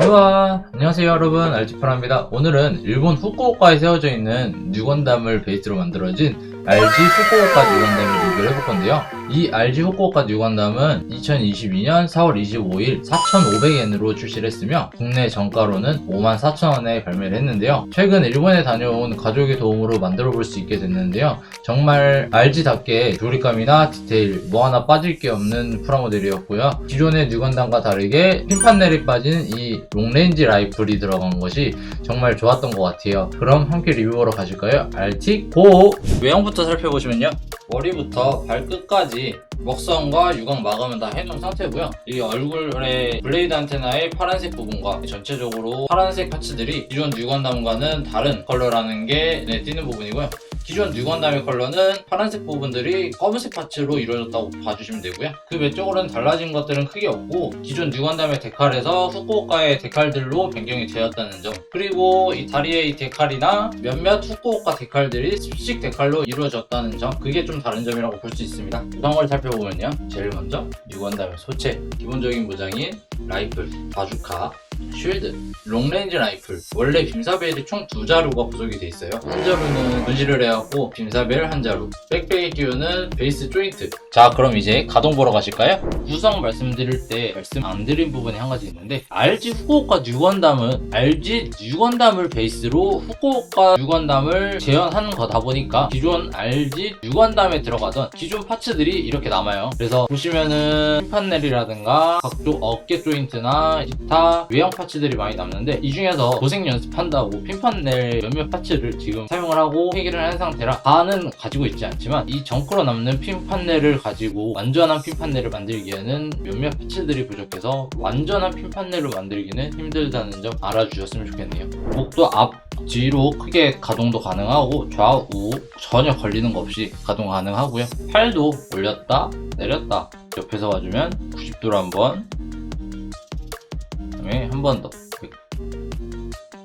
우와 안녕하세요 여러분. 알지프라입니다. 오늘은 일본 후쿠오카에 세워져 있는 뉴건담을 베이스로 만들어진 RG 후쿠오카 뉴건담을 리뷰를 해볼 건데요 이 RG 후쿠오카 뉴건담은 2022년 4월 25일 4,500엔으로 출시를 했으며 국내 정가로는 54,000원에 발매를 했는데요 최근 일본에 다녀온 가족의 도움으로 만들어 볼 수 있게 됐는데요 정말 RG답게 조립감이나 디테일 뭐 하나 빠질 게 없는 프라모델이었고요 기존의 뉴건담과 다르게 핀판넬이 빠진 이 롱레인지 라이플이 들어간 것이 정말 좋았던 것 같아요. 그럼 함께 리뷰하러 가실까요? 알틱 고! 외형부터 살펴보시면요. 머리부터 발끝까지 먹선과 유광 마감은 다 해놓은 상태고요. 이 얼굴에 블레이드 안테나의 파란색 부분과 전체적으로 파란색 파츠들이 기존 뉴건담과는 다른 컬러라는 게 눈에 띄는 부분이고요. 기존 뉴건담의 컬러는 파란색 부분들이 검은색 파츠로 이루어졌다고 봐주시면 되고요. 그 외적으로는 달라진 것들은 크게 없고 기존 뉴건담의 데칼에서 후쿠오카의 데칼들로 변경이 되었다는 점 그리고 이 다리의 이 데칼이나 몇몇 후쿠오카 데칼들이 습식 데칼로 이루어졌다는 점 그게 좀 다른 점이라고 볼 수 있습니다. 구성을 살펴보면요. 제일 먼저 뉴건담의 소체 기본적인 무장인 라이플, 바주카, 쉴드, 롱레인지 라이플. 원래 빔사벨이 총 두 자루가 구성이 돼 있어요. 한 자루는 분실을 해갖고 빔사벨 한 자루. 백팩에 끼우는 베이스 조인트. 자 그럼 이제 가동 보러 가실까요? 구성 말씀드릴 때 말씀 안 드린 부분이 한 가지 있는데 RG 후쿠오카 뉴건담은 RG 뉴건담을 베이스로 후쿠오카 뉴건담을 재현한 거다 보니까 기존 RG 뉴건담에 들어가던 기존 파츠들이 이렇게 남아요. 그래서 보시면은 핀판넬이라든가 각종 어깨 조인트나 기타 외형 파츠 들이 많이 남는데 이 중에서 도색 연습한다고 핀판넬 몇몇 파츠를 지금 사용을 하고 해결을 한 상태라 다는 가지고 있지 않지만 이 정크로 남는 핀판넬을 가지고 완전한 핀판넬을 만들기에는 몇몇 파츠들이 부족해서 완전한 핀판넬로 만들기는 힘들다는 점 알아주셨으면 좋겠네요. 목도 앞 뒤로 크게 가동도 가능하고 좌우 전혀 걸리는 거 없이 가동 가능하고요. 팔도 올렸다 내렸다. 옆에서 봐주면 90도로 한번 그다음에 한 번 더.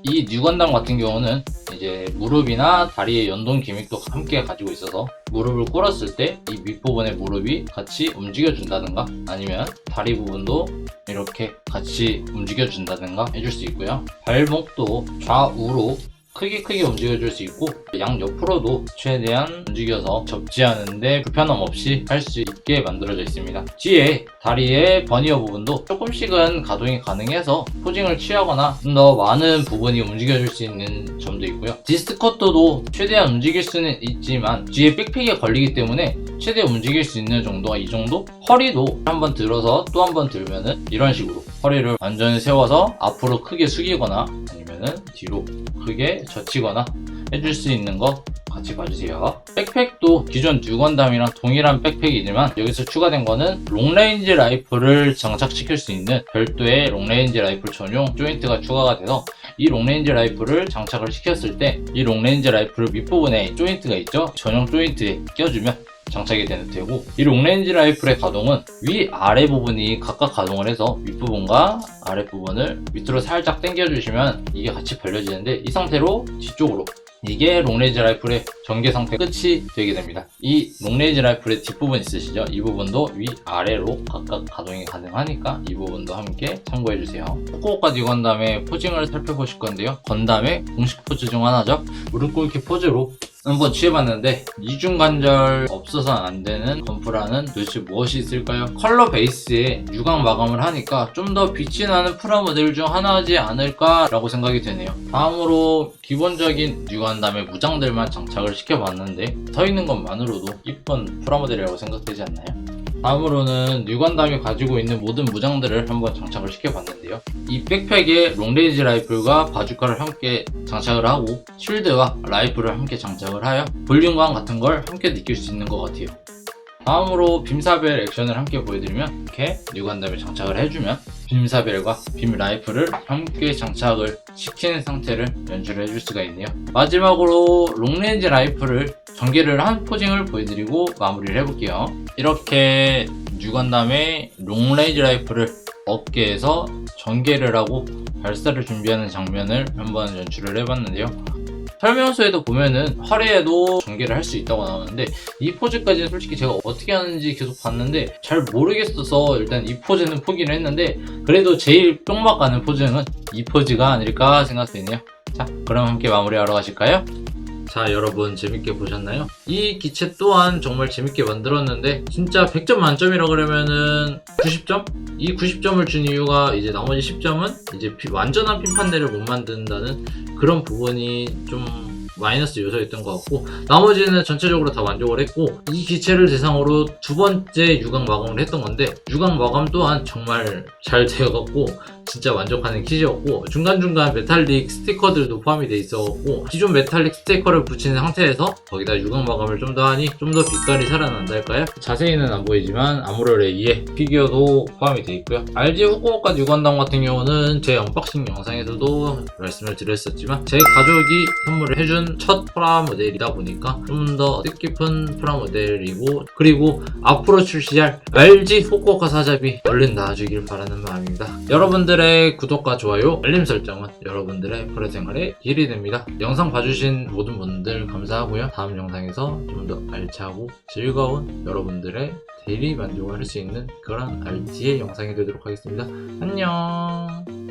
이 뉴건담 같은 경우는 이제 무릎이나 다리의 연동 기믹도 함께 가지고 있어서 무릎을 꿇었을 때이 밑부분의 무릎이 같이 움직여 준다든가 아니면 다리 부분도 이렇게 같이 움직여 준다든가 해줄 수 있고요 발목도 좌우로 크게 크게 움직여줄 수 있고 양 옆으로도 최대한 움직여서 접지 않은데 불편함 없이 할 수 있게 만들어져 있습니다. 뒤에 다리의 버니어 부분도 조금씩은 가동이 가능해서 포징을 취하거나 좀 더 많은 부분이 움직여줄 수 있는 점도 있고요. 디스컷도도 최대한 움직일 수는 있지만 뒤에 백팩에 걸리기 때문에 최대 움직일 수 있는 정도가 이 정도? 허리도 한번 들어서 또 한 번 들면은 이런 식으로 허리를 완전히 세워서 앞으로 크게 숙이거나 아니면은 뒤로 크게 젖히거나 해줄 수 있는 거 같이 봐주세요. 백팩도 기존 뉴건담이랑 동일한 백팩이지만 여기서 추가된 거는 롱레인지 라이플을 장착시킬 수 있는 별도의 롱레인지 라이플 전용 조인트가 추가가 돼서 이 롱레인지 라이플을 장착을 시켰을 때 이 롱레인지 라이플 밑부분에 조인트가 있죠? 전용 조인트에 껴주면 장착이 되는 되고 이 롱레인지 라이플의 가동은 위 아래 부분이 각각 가동을 해서 윗부분과 아래 부분을 밑으로 살짝 당겨 주시면 이게 같이 벌려지는데 이 상태로 뒤쪽으로 이게 롱레인지 라이플의 전개 상태 끝이 되게 됩니다. 이 롱레인지 라이플의 뒷부분 있으시죠? 이 부분도 위 아래로 각각 가동이 가능하니까 이 부분도 함께 참고해 주세요. 후쿠오카 디건담의 포징을 살펴보실 건데요. 건담의 공식 포즈 중 하나죠. 무릎 꿇기 포즈로 한번 취해봤는데 이중관절 없어서는 안 되는 건프라는 도대체 무엇이 있을까요? 컬러 베이스에 유광 마감을 하니까 좀 더 빛이 나는 프라 모델 중 하나지 않을까라고 생각이 되네요. 다음으로 기본적인 유관담의 무장들만 장착을 시켜봤는데 서 있는 것만으로도 이쁜 프라 모델이라고 생각되지 않나요? 다음으로는 뉴건담이 가지고 있는 모든 무장들을 한번 장착을 시켜봤는데요. 이 백팩에 롱레이지 라이플과 바주카를 함께 장착을 하고 쉴드와 라이플을 함께 장착을 하여 볼륨감 같은 걸 함께 느낄 수 있는 것 같아요. 다음으로 빔사벨 액션을 함께 보여드리면 이렇게 뉴건담에 장착을 해주면 빔사벨과 빔 라이플을 함께 장착을 시키는 상태를 연출을 해줄 수가 있네요. 마지막으로 롱레인지 라이플을 전개를 한 포징을 보여드리고 마무리를 해볼게요. 이렇게 뉴건담의 롱레인지 라이플을 어깨에서 전개를 하고 발사를 준비하는 장면을 한번 연출을 해봤는데요. 설명서에도 보면은 화려해도 전개를 할 수 있다고 나오는데 이 포즈까지는 솔직히 제가 어떻게 하는지 계속 봤는데 잘 모르겠어서 일단 이 포즈는 포기를 했는데 그래도 제일 뿅막 가는 포즈는 이 포즈가 아닐까 생각되네요. 자, 그럼 함께 마무리하러 가실까요? 자, 여러분 재밌게 보셨나요? 이 기체 또한 정말 재밌게 만들었는데 진짜 100점 만점이라 그러면은 90점? 이 90점을 준 이유가 이제 나머지 10점은 이제 피- 완전한 핀판넬을 못 만든다는 그런 부분이 좀 마이너스 요소였던 것 같고 나머지는 전체적으로 다 만족을 했고 이 기체를 대상으로 두 번째 유광 마감을 했던 건데 유광 마감 또한 정말 잘 되어갖고 진짜 만족하는 킷이었고 중간중간 메탈릭 스티커들도 포함이 돼 있어갖고 기존 메탈릭 스티커를 붙인 상태에서 거기다 유광 마감을 좀 더 하니 좀 더 빛깔이 살아난다 할까요? 자세히는 안 보이지만 아무로레이의 피규어도 포함이 돼 있고요 RG 후쿠오카 유관당 같은 경우는 제 언박싱 영상에서도 말씀을 드렸었지만 제 가족이 선물을 해준 첫 프라 모델이다 보니까 좀 더 뜻깊은 프라 모델이고 그리고 앞으로 출시할 LG 후쿠오카 사잡이 얼른 나와주길 바라는 마음입니다. 여러분들 의 구독과 좋아요, 알림 설정은 여러분들의 프로 생활에 길이 됩니다. 영상 봐주신 모든 분들 감사하고요. 다음 영상에서 좀 더 알차고 즐거운 여러분들의 대리 만족을 할수 있는 그런 RT의 영상이 되도록 하겠습니다. 안녕!